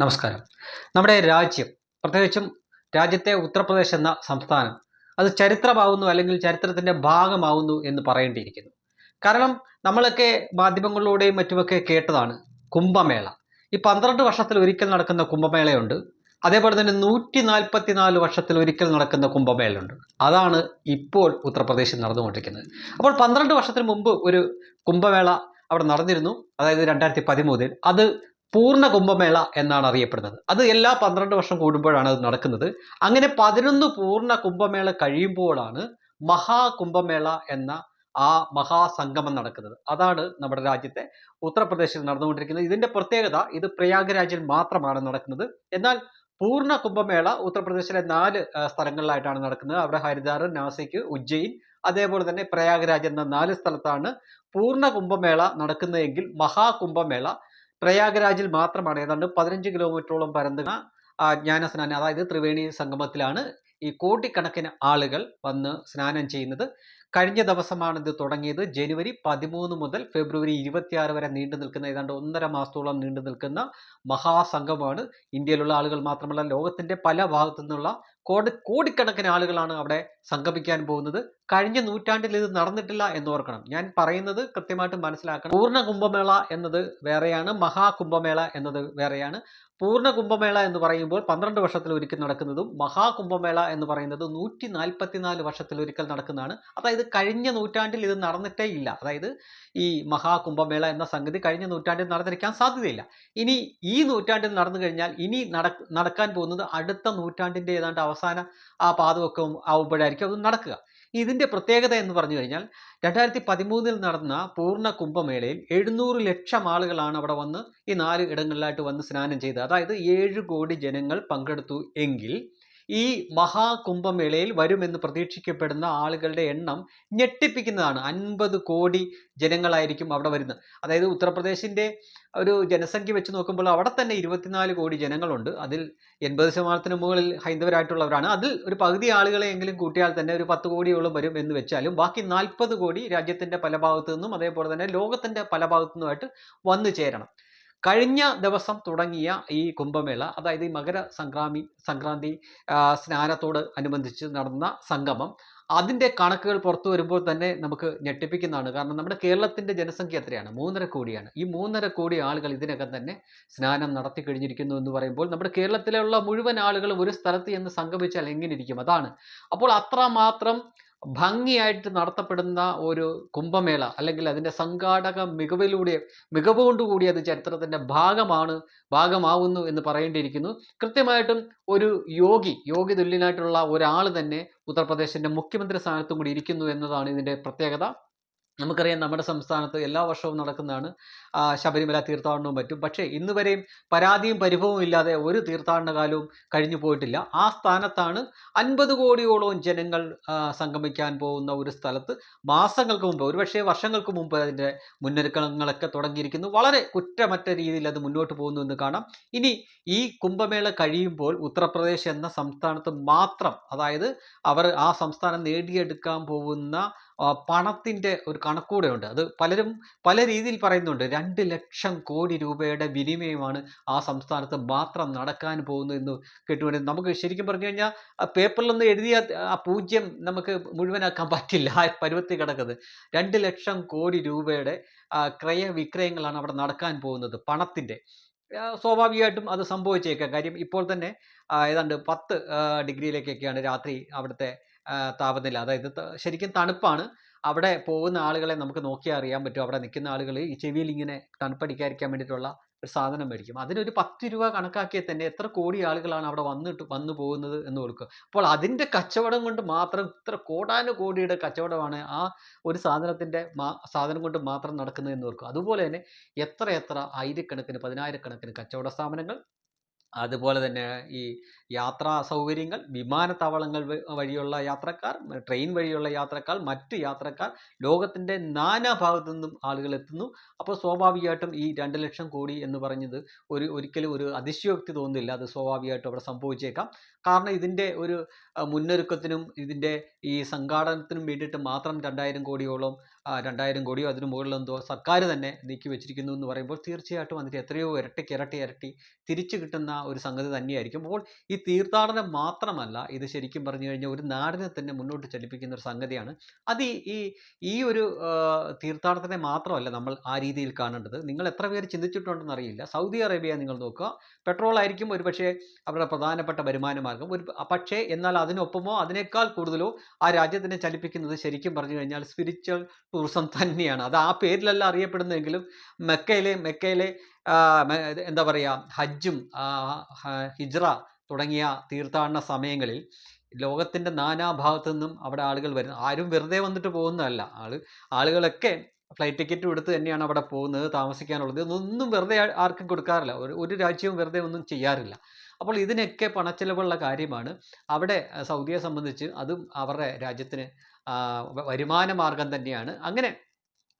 നമസ്കാരം. നമ്മുടെ രാജ്യം പ്രത്യേകിച്ചും രാജ്യത്തെ ഉത്തർപ്രദേശ് എന്ന സംസ്ഥാനം അത് ചരിത്രമാവുന്നു അല്ലെങ്കിൽ ചരിത്രത്തിന്റെ ഭാഗമാവുന്നു എന്ന് പറയേണ്ടിയിരിക്കുന്നു. കാരണം നമ്മളൊക്കെ മാധ്യമങ്ങളിലൂടെയും മറ്റുമൊക്കെ കേട്ടതാണ് കുംഭമേള. ഈ പന്ത്രണ്ട് വർഷത്തിൽ ഒരിക്കൽ നടക്കുന്ന കുംഭമേളയുണ്ട്. അതേപോലെ തന്നെ നൂറ്റി നാൽപ്പത്തി നാല് വർഷത്തിൽ ഒരിക്കൽ നടക്കുന്ന കുംഭമേളയുണ്ട്. അതാണ് ഇപ്പോൾ ഉത്തർപ്രദേശിൽ നടന്നുകൊണ്ടിരിക്കുന്നത്. അപ്പോൾ പന്ത്രണ്ട് വർഷത്തിന് മുമ്പ് ഒരു കുംഭമേള അവിടെ നടന്നിരുന്നു. അതായത് രണ്ടായിരത്തി പതിമൂന്നിൽ. അത് പൂർണ കുംഭമേള എന്നാണ് അറിയപ്പെടുന്നത്. അത് എല്ലാ പന്ത്രണ്ട് വർഷം കൂടുമ്പോഴാണ് അത് നടക്കുന്നത്. അങ്ങനെ പതിനൊന്ന് പൂർണ കുംഭമേള കഴിയുമ്പോഴാണ് മഹാകുംഭമേള എന്ന ആ മഹാസംഗമം നടക്കുന്നത്. അതാണ് നമ്മുടെ രാജ്യത്തെ ഉത്തർപ്രദേശിൽ നടന്നുകൊണ്ടിരിക്കുന്നത്. ഇതിന്റെ പ്രത്യേകത ഇത് പ്രയാഗ്രാജിൽ മാത്രമാണ് നടക്കുന്നത്. എന്നാൽ പൂർണ കുംഭമേള ഉത്തർപ്രദേശിലെ നാല് സ്ഥലങ്ങളിലായിട്ടാണ് നടക്കുന്നത്. അവിടെ ഹരിദ്വാർ നാസിക് ഉജ്ജയിൻ അതേപോലെ തന്നെ പ്രയാഗ്രാജ് എന്ന നാല് സ്ഥലത്താണ് പൂർണ കുംഭമേള നടക്കുന്നതെങ്കിൽ മഹാകുംഭമേള പ്രയാഗ്രാജിൽ മാത്രമാണ്. ഏതാണ്ട് പതിനഞ്ച് കിലോമീറ്ററോളം പരന്ന ആ, ജ്ഞാനസ്നാനം അതായത് ത്രിവേണി സംഗമത്തിലാണ് ഈ കോടിക്കണക്കിന് ആളുകൾ വന്ന് സ്നാനം ചെയ്യുന്നത്. കഴിഞ്ഞ ദിവസമാണ് ഇത് തുടങ്ങിയത്. ജനുവരി പതിമൂന്ന് മുതൽ ഫെബ്രുവരി ഇരുപത്തിയാറ് വരെ നീണ്ടു നിൽക്കുന്ന ഏതാണ്ട് ഒന്നര മാസത്തോളം നീണ്ടു നിൽക്കുന്ന മഹാസംഘമാണ് ഇന്ത്യയിലുള്ള ആളുകൾ മാത്രമല്ല ലോകത്തിന്റെ പല ഭാഗത്തു നിന്നുള്ള കോടി കോടിക്കണക്കിന് ആളുകളാണ് അവിടെ സംഗമിക്കാൻ പോകുന്നത്. കഴിഞ്ഞ നൂറ്റാണ്ടിൽ ഇത് നടന്നിട്ടില്ല എന്ന് ഓർക്കണം ഞാൻ പറയുന്നത് കൃത്യമായിട്ട് മനസ്സിലാക്കണം. പൂർണ കുംഭമേള എന്നത് വേറെയാണ് മഹാകുംഭമേള എന്നത് വേറെയാണ്. പൂർണ കുംഭമേള എന്ന് പറയുമ്പോൾ പന്ത്രണ്ട് വർഷത്തിൽ ഒരിക്കൽ നടക്കുന്നതും മഹാകുംഭമേള എന്ന് പറയുന്നത് നൂറ്റി നാൽപ്പത്തിനാല് വർഷത്തിൽ ഒരിക്കൽ നടക്കുന്നതാണ്. അതായത് കഴിഞ്ഞ നൂറ്റാണ്ടിൽ ഇത് നടന്നിട്ടേ ഇല്ല. അതായത് ഈ മഹാകുംഭമേള എന്ന സംഗതി കഴിഞ്ഞ നൂറ്റാണ്ടിൽ നടന്നിരിക്കാൻ സാധ്യതയില്ല. ഇനി ഈ നൂറ്റാണ്ടിൽ നടന്നു കഴിഞ്ഞാൽ ഇനി നടക്കാൻ പോകുന്നത് അടുത്ത നൂറ്റാണ്ടിന്റെ ഏതാണ്ട് അവസാന ആ പാതമൊക്കെ ആവുമ്പോഴായിരിക്കും അത് നടക്കുക. ഇതിന്റെ പ്രത്യേകത എന്ന് പറഞ്ഞു കഴിഞ്ഞാൽ രണ്ടായിരത്തി പതിമൂന്നിൽ നടന്ന പൂർണ കുംഭമേളയിൽ എഴുന്നൂറ് ലക്ഷം ആളുകളാണ് അവിടെ വന്ന് ഈ നാല് ഇടങ്ങളിലായിട്ട് വന്ന് സ്നാനം ചെയ്തത്. അതായത് ഏഴ് കോടി ജനങ്ങൾ പങ്കെടുത്തു എങ്കിൽ ഈ മഹാകുംഭമേളയിൽ വരുമെന്ന് പ്രതീക്ഷിക്കപ്പെടുന്ന ആളുകളുടെ എണ്ണം ഞെട്ടിപ്പിക്കുന്നതാണ്. അൻപത് കോടി ജനങ്ങളായിരിക്കും അവിടെ വരുന്നത്. അതായത് ഉത്തർപ്രദേശിന്റെ ഒരു ജനസംഖ്യ വെച്ച് നോക്കുമ്പോൾ അവിടെ തന്നെ ഇരുപത്തിനാല് കോടി ജനങ്ങളുണ്ട്. അതിൽ എൺപത് ശതമാനത്തിന് മുകളിൽ ഹൈന്ദവരായിട്ടുള്ളവരാണ്. അതിൽ ഒരു പകുതി ആളുകളെയെങ്കിലും കൂട്ടിയാൽ തന്നെ ഒരു പത്ത് കോടിയോളം വരും എന്ന് വെച്ചാലും ബാക്കി നാൽപ്പത് കോടി രാജ്യത്തിന്റെ പല ഭാഗത്തു നിന്നും അതേപോലെ തന്നെ ലോകത്തിന്റെ പല ഭാഗത്തു നിന്നുമായിട്ട് വന്നു ചേരണം. കഴിഞ്ഞ ദിവസം തുടങ്ങിയ ഈ കുംഭമേള അതായത് ഈ മകര സംക്രാമി സംക്രാന്തി സ്നാനത്തോട് അനുബന്ധിച്ച് നടന്ന സംഗമം അതിന്റെ കണക്കുകൾ പുറത്തു വരുമ്പോൾ തന്നെ നമുക്ക് ഞെട്ടിപ്പിക്കുന്നതാണ്. കാരണം നമ്മുടെ കേരളത്തിന്റെ ജനസംഖ്യ എത്രയാണ്? മൂന്നര കോടിയാണ്. ഈ മൂന്നര കോടി ആളുകൾ ഇതിനകം തന്നെ സ്നാനം നടത്തി കഴിഞ്ഞിരിക്കുന്നു എന്ന് പറയുമ്പോൾ നമ്മുടെ കേരളത്തിലുള്ള മുഴുവൻ ആളുകളും ഒരു സ്ഥലത്ത് എന്ന് സംഗമിച്ചാൽ എങ്ങനെ ഇരിക്കും? അതാണ്. അപ്പോൾ അത്രമാത്രം ഭംഗിയായിട്ട് നടത്തപ്പെടുന്ന ഒരു കുംഭമേള അല്ലെങ്കിൽ അതിന്റെ സംഘാടക മികവിലൂടെ മികവ് കൊണ്ടുകൂടി അത് ചരിത്രത്തിന്റെ ഭാഗമാണ് ഭാഗമാവുന്നു എന്ന് പറയേണ്ടിയിരിക്കുന്നു. കൃത്യമായിട്ടും ഒരു യോഗി യോഗി തുല്യനായിട്ടുള്ള ഒരാൾ തന്നെ ഉത്തർപ്രദേശിന്റെ മുഖ്യമന്ത്രി സ്ഥാനത്തും കൂടി ഇരിക്കുന്നു എന്നതാണ് ഇതിന്റെ പ്രത്യേകത. നമുക്കറിയാം നമ്മുടെ സംസ്ഥാനത്ത് എല്ലാ വർഷവും നടക്കുന്നതാണ് ശബരിമല തീർത്ഥാടനവും മറ്റും. പക്ഷേ ഇന്ന് വരെയും പരാതിയും പരിഭവവും ഇല്ലാതെ ഒരു തീർത്ഥാടന കാലവും കഴിഞ്ഞു പോയിട്ടില്ല. ആ സ്ഥാനത്താണ് അൻപത് കോടിയോളം ജനങ്ങൾ സംഗമിക്കാൻ പോകുന്ന ഒരു സ്ഥലത്ത് മാസങ്ങൾക്ക് മുമ്പ് ഒരുപക്ഷേ വർഷങ്ങൾക്ക് മുമ്പ് അതിന്റെ മുന്നൊരുക്കങ്ങളൊക്കെ തുടങ്ങിയിരിക്കുന്നു. വളരെ കുറ്റമറ്റ രീതിയിൽ അത് മുന്നോട്ട് പോകുന്നു എന്ന് കാണാം. ഇനി ഈ കുംഭമേള കഴിയുമ്പോൾ ഉത്തർപ്രദേശ് എന്ന സംസ്ഥാനത്ത് മാത്രം അതായത് അവർ ആ സംസ്ഥാനം നേടിയെടുക്കാൻ പോകുന്ന പണത്തിന്റെ ഒരു കണക്കൂടെ ഉണ്ട് അത് പലരും പല രീതിയിൽ പറയുന്നുണ്ട്. രണ്ട് ലക്ഷം കോടി രൂപയുടെ വിനിമയമാണ് ആ സംസ്ഥാനത്ത് മാത്രം നടക്കാൻ പോകുന്നു എന്ന് കേട്ടുകൊണ്ട് നമുക്ക് ശരിക്കും പറഞ്ഞു കഴിഞ്ഞാൽ പേപ്പറിലൊന്നും എഴുതിയ ആ പൂജ്യം നമുക്ക് മുഴുവനാക്കാൻ പറ്റില്ല. ആ പരുവത്തിൽ കിടക്കുന്നത്. രണ്ട് ലക്ഷം കോടി രൂപയുടെ ക്രയവിക്രയങ്ങളാണ് അവിടെ നടക്കാൻ പോകുന്നത് പണത്തിന്റെ സ്വാഭാവികമായിട്ടും അത് സംഭവിച്ചേക്കാം. കാര്യം ഇപ്പോൾ തന്നെ ഏതാണ്ട് പത്ത് ഡിഗ്രിയിലേക്കൊക്കെയാണ് രാത്രി അവിടുത്തെ താപനില. അതായത് ശരിക്കും തണുപ്പാണ്. അവിടെ പോകുന്ന ആളുകളെ നമുക്ക് നോക്കിയാൽ അറിയാൻ പറ്റും. അവിടെ നിൽക്കുന്ന ആളുകൾ ഈ ചെവിയിൽ ഇങ്ങനെ തണുപ്പടിക്കാതിരിക്കാൻ വേണ്ടിയിട്ടുള്ള ഒരു സാധനം മേടിക്കും. അതിനൊരു പത്ത് രൂപ കണക്കാക്കിയാൽ തന്നെ എത്ര കോടി ആളുകളാണ് അവിടെ വന്നിട്ട് വന്നു പോകുന്നത് എന്ന് കൊടുക്കുക അപ്പോൾ അതിന്റെ കച്ചവടം കൊണ്ട് മാത്രം ഇത്ര കോടാനു കോടിയുടെ കച്ചവടമാണ് ആ ഒരു സാധനത്തിന്റെ സാധനം കൊണ്ട് മാത്രം നടക്കുന്നത് എന്ന് ഓർക്കുക. അതുപോലെ തന്നെ എത്ര എത്ര ആയിരക്കണക്കിന് പതിനായിരക്കണക്കിന് കച്ചവട സ്ഥാപനങ്ങൾ അതുപോലെ തന്നെ ഈ യാത്രാ സൗകര്യങ്ങൾ വിമാനത്താവളങ്ങൾ വഴിയുള്ള യാത്രക്കാർ ട്രെയിൻ വഴിയുള്ള യാത്രക്കാർ മറ്റ് യാത്രക്കാർ ലോകത്തിന്റെ നാനാ ഭാഗത്തു നിന്നും ആളുകൾ എത്തുന്നു. അപ്പോൾ സ്വാഭാവികമായിട്ടും ഈ രണ്ട് ലക്ഷം കോടി എന്ന് പറഞ്ഞത് ഒരു ഒരിക്കലും ഒരു അതിശയോക്തി തോന്നുന്നില്ല. അത് സ്വാഭാവികമായിട്ടും അവിടെ സംഭവിച്ചേക്കാം. കാരണം ഇതിന്റെ ഒരു മുന്നൊരുക്കത്തിനും ഇതിന്റെ ഈ സംഘാടനത്തിനും വേണ്ടിയിട്ട് മാത്രം രണ്ടായിരം കോടിയോളം രണ്ടായിരം കോടിയോ അതിന് മുകളിലെന്തോ സർക്കാർ തന്നെ നീക്കി വെച്ചിരിക്കുന്നു എന്ന് പറയുമ്പോൾ തീർച്ചയായിട്ടും അതിന്റെ എത്രയോ ഇരട്ടിക്ക് ഇരട്ടി ഇരട്ടി തിരിച്ചു കിട്ടുന്ന ഒരു സംഗതി തന്നെയായിരിക്കും. അപ്പോൾ ഈ തീർത്ഥാടനം മാത്രമല്ല ഇത് ശരിക്കും പറഞ്ഞു കഴിഞ്ഞാൽ ഒരു നാടിനെ തന്നെ മുന്നോട്ട് ചലിപ്പിക്കുന്ന ഒരു സംഗതിയാണ്. അത് ഈ- ഈ ഒരു തീർത്ഥാടനത്തിനെ മാത്രമല്ല നമ്മൾ ആ രീതിയിൽ കാണേണ്ടത്. നിങ്ങൾ എത്ര പേര് ചിന്തിച്ചിട്ടുണ്ടെന്ന് അറിയില്ല. സൗദി അറേബ്യ നിങ്ങൾ നോക്കുക. പെട്രോൾ ആയിരിക്കും ഒരു പക്ഷേ അവരുടെ പ്രധാനപ്പെട്ട വരുമാന മാർഗം ഒരു പക്ഷേ എന്നാൽ അതിനൊപ്പമോ അതിനേക്കാൾ കൂടുതലോ ആ രാജ്യത്തിനെ ചലിപ്പിക്കുന്നത് ശരിക്കും പറഞ്ഞു കഴിഞ്ഞാൽ സ്പിരിച്വൽ ടൂറിസം തന്നെയാണ്. അത് ആ പേരിലല്ല അറിയപ്പെടുന്നതെങ്കിലും മെക്കയിലെ മെക്കയിലെ എന്താ പറയുക ഹജ്ജും ഹിജ്റ തുടങ്ങിയ തീർത്ഥാടന സമയങ്ങളിൽ ലോകത്തിന്റെ നാനാഭാഗത്തു നിന്നും അവിടെ ആളുകൾ വരുന്നു ആരും വെറുതെ വന്നിട്ട് പോകുന്നതല്ല. ആൾ ആളുകളൊക്കെ ഫ്ലൈറ്റ് ടിക്കറ്റ് എടുത്ത് തന്നെയാണ് അവിടെ പോകുന്നത് താമസിക്കാനുള്ളത്. ഇതൊന്നും വെറുതെ ആർക്കും കൊടുക്കാറില്ല. ഒരു ഒരു രാജ്യവും വെറുതെ ഒന്നും ചെയ്യാറില്ല. അപ്പോൾ ഇതിനൊക്കെ പണച്ചെലവുള്ള കാര്യമാണ്. അവിടെ സൗദിയെ സംബന്ധിച്ച് അതും അവരുടെ രാജ്യത്തിന് വരുമാന മാർഗം തന്നെയാണ്. അങ്ങനെ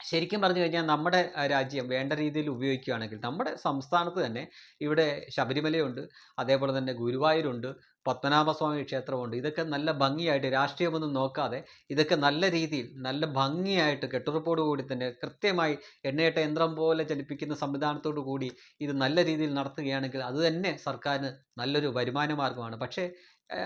ശരിക്കും പറഞ്ഞു കഴിഞ്ഞാൽ നമ്മുടെ രാജ്യം വേണ്ട രീതിയിൽ ഉപയോഗിക്കുകയാണെങ്കിൽ നമ്മുടെ സംസ്ഥാനത്ത് തന്നെ ഇവിടെ ശബരിമലയുണ്ട് അതേപോലെ തന്നെ ഗുരുവായൂരുണ്ട് പത്മനാഭസ്വാമി ക്ഷേത്രമുണ്ട്. ഇതൊക്കെ നല്ല ഭംഗിയായിട്ട് രാഷ്ട്രീയമൊന്നും നോക്കാതെ ഇതൊക്കെ നല്ല രീതിയിൽ നല്ല ഭംഗിയായിട്ട് കെട്ടുറപ്പോടു കൂടി തന്നെ കൃത്യമായി എണ്ണയിട്ട യന്ത്രം പോലെ ചലിപ്പിക്കുന്ന സംവിധാനത്തോടു കൂടി ഇത് നല്ല രീതിയിൽ നടത്തുകയാണെങ്കിൽ അത് തന്നെ സർക്കാരിന് നല്ലൊരു വരുമാന മാർഗമാണ്. പക്ഷേ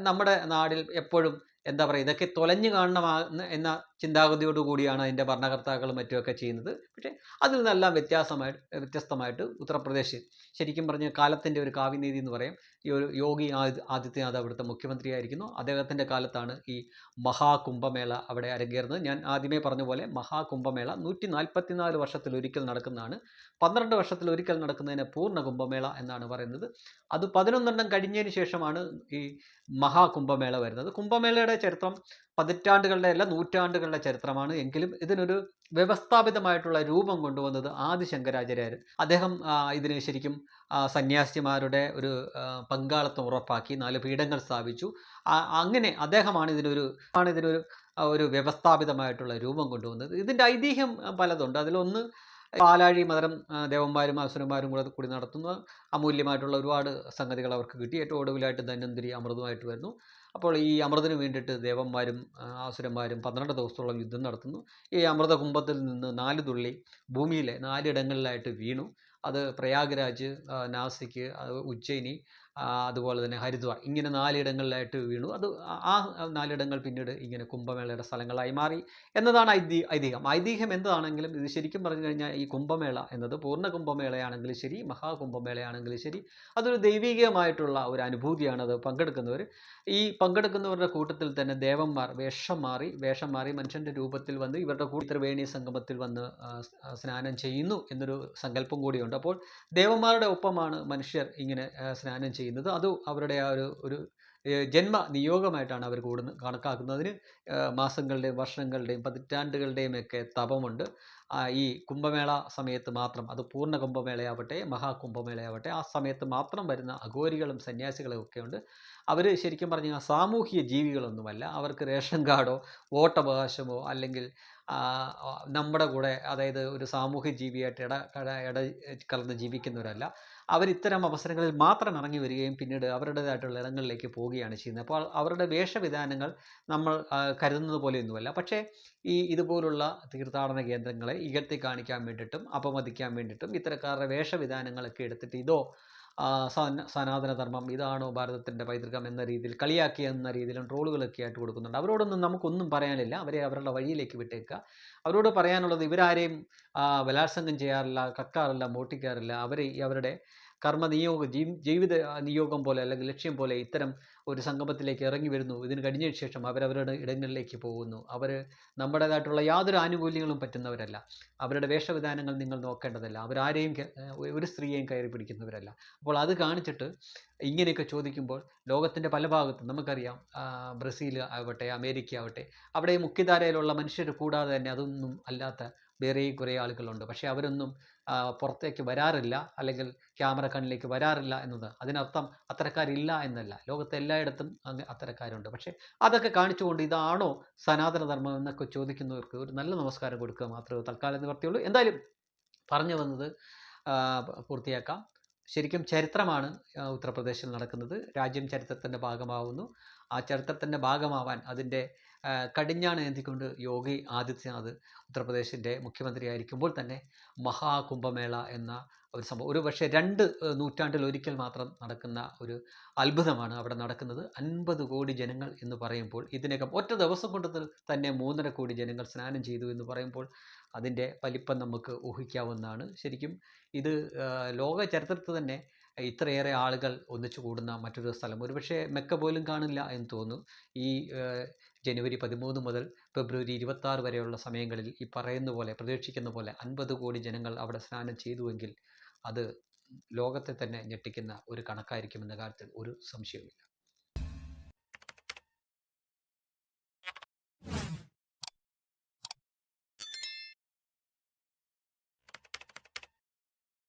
നമ്മുടെ നാടിൽ എപ്പോഴും എന്താ പറയുക ഇതൊക്കെ തൊലഞ്ഞു കാണണം എന്ന ചിന്താഗതിയോട് കൂടിയാണ് അതിന്റെ ഭരണകർത്താക്കളും മറ്റുമൊക്കെ ചെയ്യുന്നത്. പക്ഷേ അതിൽ നിന്നെല്ലാം വ്യത്യാസമായിട്ട് വ്യത്യസ്തമായിട്ട് ഉത്തർപ്രദേശ് ശരിക്കും പറഞ്ഞ കാലത്തിന്റെ ഒരു കാവ്യനീതി എന്ന് പറയും ഈ ഒരു യോഗി ആദി ആദിത്യനാഥ് അവിടുത്തെ മുഖ്യമന്ത്രിയായിരിക്കുന്നു. അദ്ദേഹത്തിന്റെ കാലത്താണ് ഈ മഹാകുംഭമേള അവിടെ അരങ്ങേറുന്നത്. ഞാൻ ആദ്യമേ പറഞ്ഞ പോലെ മഹാകുംഭമേള നൂറ്റി നാൽപ്പത്തിനാല് നാല് വർഷത്തിലൊരിക്കൽ നടക്കുന്നതാണ്. പന്ത്രണ്ട് വർഷത്തിലൊരിക്കൽ നടക്കുന്നതിന് പൂർണ കുംഭമേള എന്നാണ് പറയുന്നത്. അത് പതിനൊന്നെണ്ണം കഴിഞ്ഞതിന് ശേഷമാണ് ഈ മഹാകുംഭമേള വരുന്നത്. കുംഭമേളയുടെ ചരിത്രം പതിറ്റാണ്ടുകളുടെ അല്ല നൂറ്റാണ്ടുകളുടെ ചരിത്രമാണ്. എങ്കിലും ഇതിനൊരു വ്യവസ്ഥാപിതമായിട്ടുള്ള രൂപം കൊണ്ടുവന്നത് ആദി ശങ്കരാചാര്യർ അദ്ദേഹം ഇതിന് ശരിക്കും സന്യാസിമാരുടെ ഒരു പങ്കാളിത്തം ഉറപ്പാക്കി നാല് പീഠങ്ങൾ സ്ഥാപിച്ചു. അങ്ങനെ അദ്ദേഹമാണ് ഇതിനൊരു ആണ് ഇതിനൊരു ഒരു വ്യവസ്ഥാപിതമായിട്ടുള്ള രൂപം കൊണ്ടുവന്നത്. ഇതിന്റെ ഐതിഹ്യം പലതുണ്ട്. അതിലൊന്ന് പാലാഴി മതരം ദേവന്മാരും അസുരന്മാരും കൂടെ കൂടി നടത്തുന്ന അമൂല്യമായിട്ടുള്ള ഒരുപാട് സംഗതികൾ അവർക്ക് കിട്ടി. ഏറ്റവും ഒടുവിലായിട്ട് ധന്വന്തിരി അമൃതമായിട്ട് വരുന്നു. അപ്പോൾ ഈ അമൃതിന് വേണ്ടിയിട്ട് ദേവന്മാരും ആസുരന്മാരും പന്ത്രണ്ട് ദിവസത്തോളം യുദ്ധം നടത്തുന്നു. ഈ അമൃത കുംഭത്തിൽ നിന്ന് നാല് തുള്ളി ഭൂമിയിലെ നാലിടങ്ങളിലായിട്ട് വീണു. അത് പ്രയാഗ്രാജ് നാസിക്ക് നാസിക് ഉജ്ജയിനി അതുപോലെ തന്നെ ഹരിദ്വാർ ഇങ്ങനെ നാലിടങ്ങളിലായിട്ട് വീണു. അത് ആ- നാലിടങ്ങൾ പിന്നീട് ഇങ്ങനെ കുംഭമേളയുടെ സ്ഥലങ്ങളായി മാറി എന്നതാണ് ഐതി ഐതിഹ്യം. ഐതിഹ്യം എന്താണെങ്കിലും ഇത് ശരിക്കും പറഞ്ഞു കഴിഞ്ഞാൽ ഈ കുംഭമേള എന്നത് പൂർണ കുംഭമേളയാണെങ്കിലും ശരി മഹാകുംഭമേളയാണെങ്കിലും ശരി അതൊരു ദൈവികമായിട്ടുള്ള ഒരു അനുഭൂതിയാണ് അത് പങ്കെടുക്കുന്നവർ. ഈ പങ്കെടുക്കുന്നവരുടെ കൂട്ടത്തിൽ തന്നെ ദേവന്മാർ വേഷം മാറി വേഷം മാറി മനുഷ്യന്റെ രൂപത്തിൽ വന്ന് ഇവരുടെ കൂടി ത്രിവേണി സംഗമത്തിൽ വന്ന് സ്നാനം ചെയ്യുന്നു എന്നൊരു സങ്കല്പം കൂടിയുണ്ട്. അപ്പോൾ ദേവന്മാരുടെ ഒപ്പമാണ് മനുഷ്യർ ഇങ്ങനെ സ്നാനം ചെയ്യുന്നത്. അത് അവരുടെ ആ ഒരു ഒരു ജന്മ നിയോഗമായിട്ടാണ് അവർ കൂടുന്ന കണക്കാക്കുന്നതിന് മാസങ്ങളുടെയും വർഷങ്ങളുടെയും പതിറ്റാണ്ടുകളുടെയും ഒക്കെ തപമുണ്ട് ഈ കുംഭമേള സമയത്ത് മാത്രം അത് പൂർണ കുംഭമേളയാവട്ടെ മഹാകുംഭമേളയാവട്ടെ ആ സമയത്ത് മാത്രം വരുന്ന അഘോരികളും സന്യാസികളും ഒക്കെ ഉണ്ട് അവർ ശരിക്കും പറഞ്ഞാൽ സാമൂഹിക ജീവികളൊന്നുമല്ല. അവർക്ക് റേഷൻ കാർഡോ വോട്ടവകാശമോ അല്ലെങ്കിൽ നമ്മുടെ കൂടെ അതായത് ഒരു സാമൂഹ്യ ജീവിയായിട്ട് ഇട ഇട കലർന്ന് ജീവിക്കുന്നവരല്ല. അവർ ഇത്തരം അവസരങ്ങളിൽ മാത്രം ഇറങ്ങി വരികയും പിന്നീട് അവരുടേതായിട്ടുള്ള ഇടങ്ങളിലേക്ക് പോവുകയാണ് ചെയ്യുന്നത്. അപ്പോൾ അവരുടെ വേഷവിധാനങ്ങൾ നമ്മൾ കരുതുന്നത് പോലെയൊന്നുമല്ല പക്ഷേ ഈ ഇതുപോലുള്ള തീർത്ഥാടന കേന്ദ്രങ്ങളെ ഇകഴ്ത്തി കാണിക്കാൻ വേണ്ടിയിട്ടും അപമതിക്കാൻ വേണ്ടിയിട്ടും ഇത്തരക്കാരുടെ വേഷവിധാനങ്ങളൊക്കെ എടുത്തിട്ട് ഇതോ ആ, സന- സനാതന ധർമ്മം ഇതാണോ ഭാരതത്തിന്റെ പൈതൃകം എന്ന രീതിയിൽ കളിയാക്കി എന്ന രീതിയിലും ട്രോളുകളൊക്കെ ആയിട്ട് കൊടുക്കുന്നുണ്ട്. അവരോടൊന്നും നമുക്കൊന്നും പറയാനില്ല. അവരെ അവരുടെ വഴിയിലേക്ക് വിട്ടേക്കുക അവരോട് പറയാനുള്ളത് ഇവരാരെയും ബലാത്സംഗം ചെയ്യാറില്ല കക്കാറില്ല മോട്ടിക്കാറില്ല അവർ അവരുടെ കർമ്മ നിയോഗ ജീ ജീവിത നിയോഗം പോലെ അല്ലെങ്കിൽ ലക്ഷ്യം പോലെ ഇത്തരം ഒരു സംഗമത്തിലേക്ക് ഇറങ്ങി വരുന്നു. ഇതിന് കഴിഞ്ഞതിന് ശേഷം അവരവരുടെ ഇടങ്ങളിലേക്ക് പോകുന്നു. അവർ നമ്മുടേതായിട്ടുള്ള യാതൊരു ആനുകൂല്യങ്ങളും പറ്റുന്നവരല്ല. അവരുടെ വേഷവിധാനങ്ങൾ നിങ്ങൾ നോക്കേണ്ടതല്ല. അവരാരെയും ഒരു സ്ത്രീയെയും കയറി പിടിക്കുന്നവരല്ല. അപ്പോൾ അത് കാണിച്ചിട്ട് ഇങ്ങനെയൊക്കെ ചോദിക്കുമ്പോൾ ലോകത്തിന്റെ പല ഭാഗത്തും നമുക്കറിയാം ബ്രസീൽ ആവട്ടെ അമേരിക്ക ആവട്ടെ അവിടെ മുഖ്യധാരയിലുള്ള മനുഷ്യർ കൂടാതെ തന്നെ അതൊന്നും അല്ലാത്ത വേറെയും കുറേ ആളുകളുണ്ട്. പക്ഷേ അവരൊന്നും പുറത്തേക്ക് വരാറില്ല. അല്ലെങ്കിൽ ക്യാമറ കണ്ണിലേക്ക് വരാറില്ല എന്നത്. അതിനർത്ഥം അത്തരക്കാരില്ല എന്നല്ല. ലോകത്തെ എല്ലായിടത്തും അങ്ങ് അത്തരക്കാരുണ്ട്. പക്ഷേ അതൊക്കെ കാണിച്ചുകൊണ്ട് ഇതാണോ സനാതനധർമ്മം എന്നൊക്കെ ചോദിക്കുന്നവർക്ക് ഒരു നല്ല നമസ്കാരം കൊടുക്കുക മാത്രമേ തൽക്കാലം നിവർത്തിയുള്ളൂ എന്തായാലും പറഞ്ഞു വന്നത് പൂർത്തിയാക്കാം. ശരിക്കും ചരിത്രമാണ് ഉത്തർപ്രദേശിൽ നടക്കുന്നത്. രാജ്യം ചരിത്രത്തിന്റെ ഭാഗമാവുന്നു. ആ ചരിത്രത്തിന്റെ ഭാഗമാവാൻ അതിന്റെ കടിഞ്ഞാണ് ഏന്തിക്കൊണ്ട് യോഗി ആദിത്യനാഥ് ഉത്തർപ്രദേശിന്റെ മുഖ്യമന്ത്രിയായിരിക്കുമ്പോൾ തന്നെ മഹാകുംഭമേള എന്ന ഒരു സംഭവം. ഒരു പക്ഷേ രണ്ട് നൂറ്റാണ്ടിൽ ഒരിക്കൽ മാത്രം നടക്കുന്ന ഒരു അത്ഭുതമാണ് അവിടെ നടക്കുന്നത്. അൻപത് കോടി ജനങ്ങൾ എന്ന് പറയുമ്പോൾ ഇതിനകം ഒറ്റ ദിവസം കൊണ്ട് തന്നെ മൂന്നര കോടി ജനങ്ങൾ സ്നാനം ചെയ്തു എന്ന് പറയുമ്പോൾ അതിന്റെ വലിപ്പം നമുക്ക് ഊഹിക്കാവുന്നതാണ്. ശരിക്കും ഇത് ലോക ചരിത്രത്തിൽ തന്നെ ഇത്രയേറെ ആളുകൾ ഒന്നിച്ചു കൂടുന്ന മറ്റൊരു സ്ഥലം. ഒരുപക്ഷെ മെക്ക പോലും കാണില്ല എന്ന് തോന്നുന്നു. ഈ ജനുവരി പതിമൂന്ന് മുതൽ ഫെബ്രുവരി ഇരുപത്തി ആറ് വരെയുള്ള സമയങ്ങളിൽ ഈ പറയുന്ന പോലെ പ്രതീക്ഷിക്കുന്ന പോലെ അൻപത് കോടി ജനങ്ങൾ അവിടെ സ്നാനം ചെയ്തുവെങ്കിൽ അത് ലോകത്തെ തന്നെ ഞെട്ടിക്കുന്ന ഒരു കണക്കായിരിക്കുമെന്ന കാര്യത്തിൽ ഒരു സംശയവുമില്ല.